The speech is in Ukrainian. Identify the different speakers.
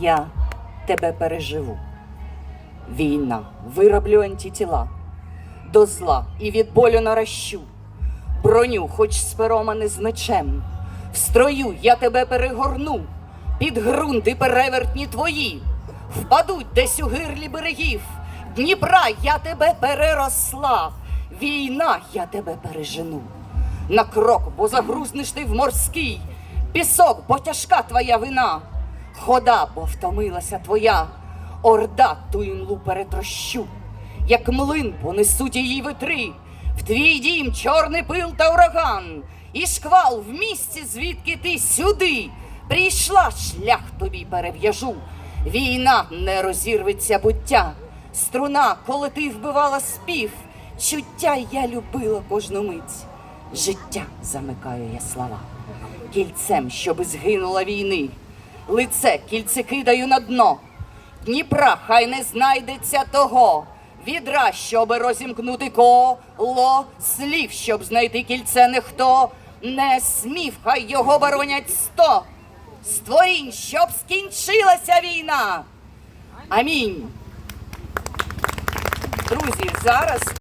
Speaker 1: Я тебе переживу. Війна, вироблю антитіла, до зла і від болю наращу. Броню, хоч з пером, а не з мечем. В строю я тебе перегорну, під ґрунти перевертні твої, впадуть десь у гирлі берегів. Дніпра я тебе переросла, війна я тебе пережену. На крок, бо загрузнеш ти в морський, пісок, бо тяжка твоя вина, хода, бо втомилася твоя, орда ту імлу перетрощу, як млин понесуть її витри, в твій дім чорний пил та ураган, і шквал в місці, звідки ти сюди. Прийшла, шлях тобі перев'яжу. Війна не розірветься буття, струна, коли ти вбивала спів, чуття я любила кожну мить. Життя замикаю я слова, кільцем, щоби згинула війни, лице кільце кидаю на дно. Дніпра хай не знайдеться того, відра, щоби розімкнути коло, слів, щоб знайти кільце ніхто, не смів, хай його боронять сто. Створінь, щоб скінчилася війна. Амінь. Друзі, зараз